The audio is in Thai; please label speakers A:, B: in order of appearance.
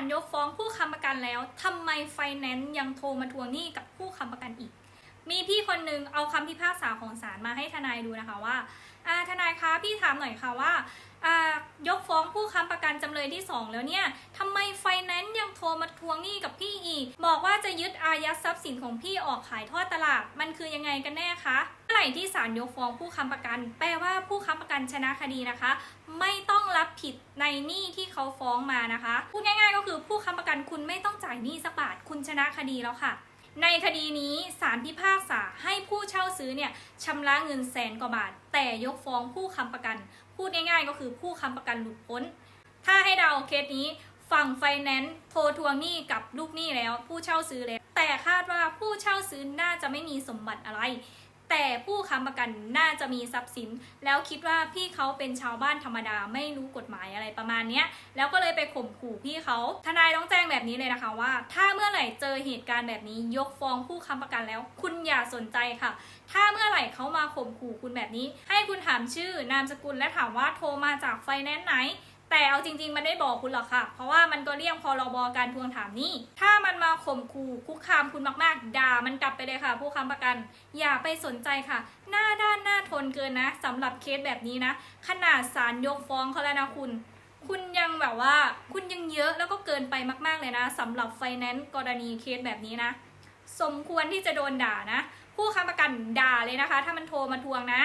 A: ลยกฟ้องผู้ค้ำประกันแล้วทำไมไฟแนนซ์ยังโทรมาทวงหนี้กับผู้ค้ำประกันอีก มีพี่คนหนึ่งเอาคำพิพากษาของศาลมาให้ทนายดูนะคะว่าทนายคะพี่ถามหน่อยค่ะว่ายกฟ้องผู้ค้ำประกันจำเลยที่สองแล้วเนี่ยทำไมไฟแนนซ์ยังโทรมาทวงหนี้กับพี่อีก บอกว่าจะยึดอายัดทรัพย์สินของพี่ออกขายทอดตลาด มันคือยังไงกันแน่คะ ไหร่ที่ศาลยกฟ้องผู้ค้ำประกัน แปลว่าผู้ค้ำประกันชนะคดีนะคะ ไม่ต้องรับผิดในหนี้ที่เขาฟ้องมานะคะ พูดง่าย ๆ ก็คือผู้ค้ำประกันคุณไม่ต้องจ่ายหนี้สักบาทคุณชนะคดีแล้วค่ะ ในคดีนี้ศาลพิพากษาให้ผู้เช่าซื้อเนี่ยชำระเงินแสนกว่าบาท แต่ยกฟ้องผู้ค้ำประกัน พูดง่าย ๆ ก็คือผู้ค้ำประกันหลุดพ้น ถ้าให้เดาเคสนี้ฝั่งไฟแนนซ์โทรทวงหนี้กับลูกหนี้แล้ว ผู้เช่าซื้อแล้วแต่คาดว่าผู้เช่าซื้อน่าจะไม่มีสมบัติอะไร แต่ผู้ค้ำประกันน่าจะมีทรัพย์สิน แล้วคิดว่าพี่เขาเป็นชาวบ้านธรรมดาไม่รู้กฎหมายอะไรประมาณเนี้ยแล้วก็เลยไปข่มขู่พี่เขาทนายต้องแจ้งแบบนี้เลยนะคะว่า ถ้าเมื่อไหร่เจอเหตุการณ์แบบนี้ยกฟ้องผู้ค้ำประกันแล้ว คุณอย่าสนใจค่ะ ถ้าเมื่อไหร่เขามาข่มขู่คุณแบบนี้ ให้คุณถามชื่อนามสกุลและถามว่าโทรมาจากไฟแนนซ์ไหน แต่เอาจริง ๆ มันไม่บอกคุณหรอกค่ะ เพราะว่ามันก็เรียกพรบการทวงถามนี้ ถ้ามันมาข่มขู่คุกคามคุณมากๆ ด่ามันกลับไปเลยค่ะ ผู้ค้ำประกัน อย่าไปสนใจค่ะ หน้าด้านหน้าทนเกินนะสำหรับเคสแบบนี้นะ ขนาดศาลยกฟ้องเขาแล้วนะคุณ คุณยังแบบว่า คุณยังเยอะแล้วก็เกินไปมากๆเลยนะสำหรับไฟแนนซ์กรณีเคสแบบนี้นะ สมควรที่จะโดนด่านะ ผู้ค้ำประกันด่าเลยนะคะ ถ้ามันโทรมาทวงนะ